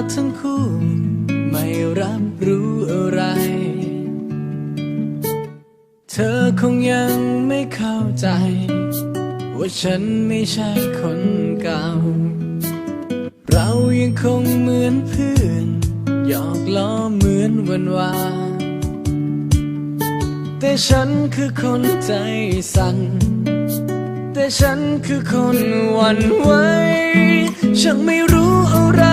ในแววตาทั้งคู่ ไม่รับรู้อะไร เธอคงยังไม่เข้าใจ ว่าฉันไม่ใช่คนเก่า เรายังคงเหมือนเพื่อนหยอกล้อเหมือนวันวานแต่ฉันคือคนใจสั่น แต่ฉันคือคนหวั่นไหวฉันไม่รู้อะไร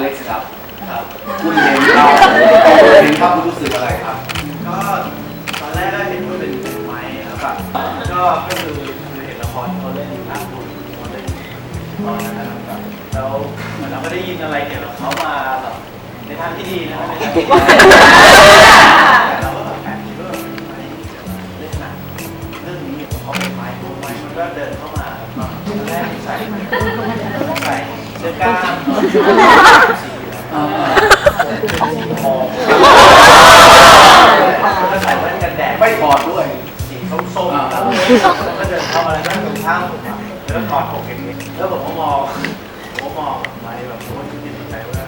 เล็กซ์ครับครับคุณเห็นเราเห็นครับคุณรู้สึกอะไรครับ ก็ตอนแรกก็เห็นว่าเป็นไม้ครับก็ก็คือคือเห็นละครที่เขาเล่นภาคบุญเขาเล่นตอนนั้นนะครับแล้วเหมือนเราก็ได้ยินอะไรเกี่ยวกับเขามาแบบในทางที่ดีนะครับ เสื้อกล้ามสีสีทองแล้วใส่แว่นกันแดดไม่ถอดด้วย สีส้มๆแล้วแล้วก็เดินเข้ามาแล้วก็ตรงข้างผมแล้วก็ถอดผมเองแล้วผมก็มองผมก็มองไปแบบโอ้ยคิดในใจว่า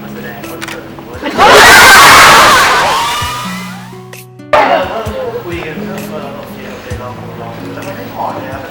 มาแสดงคอนเสิร์ตเว้ยเออก็คุยกันเรื่องเออโอเคโอเคลองลองแล้วไม่ได้ถอดเลยครับ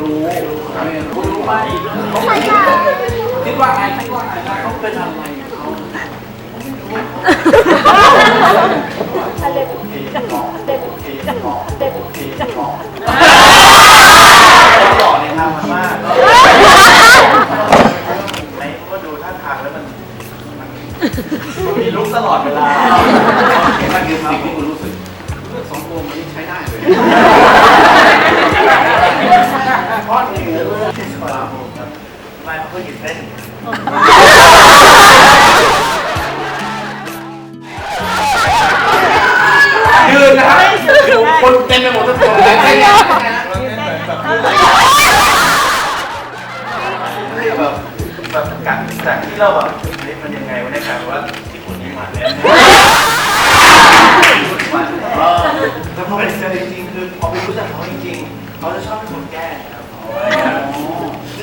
อื่นไม่รู้ ไม่รู้รู้ไหมคิดว่าไงคิดว่าไงเขาเป็นอะไรเขาหล่อในทางมันมากในก็ดูท่าทางแล้วมัน มันมีลุกตลอดเวลานั่นคือสิ่งที่ เขาเพิ่งหยุดเต้นยืนนะครับคนเต็มไปหมดทุกคนเลยใช่ไหมนี่แบบแบบกัจากที่เราแบบเฮ้ยมันยังไงวะเนี่ยกลายเป็นว่าที่คุณนี่มันเนี่ยเออแต่พอไปเจอจริงๆคือพอไปรู้จักเขาจริงๆเขาจะชอบเป็นคนแกล้งครับ